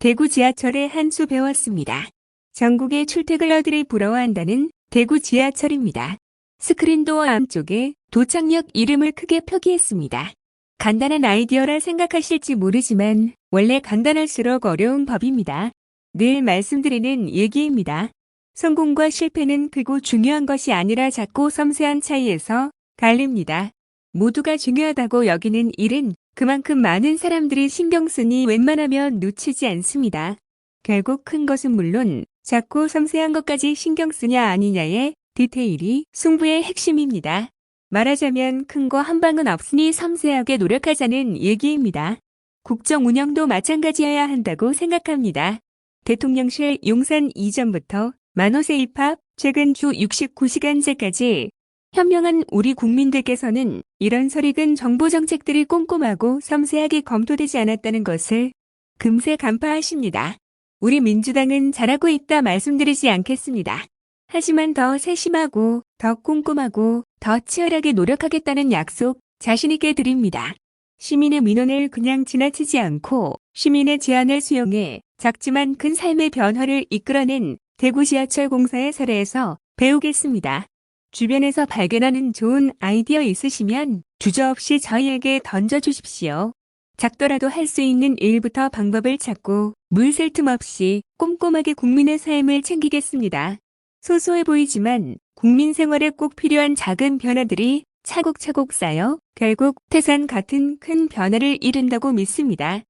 대구 지하철의 한수 배웠습니다. 전국의 출퇴근러들이 부러워한다는 대구 지하철입니다. 스크린도어 앞쪽에 도착역 이름을 크게 표기했습니다. 간단한 아이디어라 생각하실지 모르지만 원래 간단할수록 어려운 법입니다. 늘 말씀드리는 얘기입니다. 성공과 실패는 크고 중요한 것이 아니라 작고 섬세한 차이에서 갈립니다. 모두가 중요하다고 여기는 일은 그만큼 많은 사람들이 신경 쓰니 웬만하면 놓치지 않습니다. 결국 큰 것은 물론 작고 섬세한 것까지 신경 쓰냐 아니냐의 디테일이 승부의 핵심입니다. 말하자면 큰 거 한 방은 없으니 섬세하게 노력하자는 얘기입니다. 국정 운영도 마찬가지여야 한다고 생각합니다. 대통령실 용산 이전부터 만호세 입학, 최근 주 69시간제까지 현명한 우리 국민들께서는 이런 설익은 정보 정책들이 꼼꼼하고 섬세하게 검토되지 않았다는 것을 금세 간파하십니다. 우리 민주당은 잘하고 있다 말씀드리지 않겠습니다. 하지만 더 세심하고 더 꼼꼼하고 더 치열하게 노력하겠다는 약속 자신있게 드립니다. 시민의 민원을 그냥 지나치지 않고 시민의 제안을 수용해 작지만 큰 삶의 변화를 이끌어낸 대구 지하철 공사의 사례에서 배우겠습니다. 주변에서 발견하는 좋은 아이디어 있으시면 주저없이 저희에게 던져주십시오. 작더라도 할 수 있는 일부터 방법을 찾고 물샐 틈 없이 꼼꼼하게 국민의 삶을 챙기겠습니다. 소소해 보이지만 국민 생활에 꼭 필요한 작은 변화들이 차곡차곡 쌓여 결국 태산 같은 큰 변화를 이룬다고 믿습니다.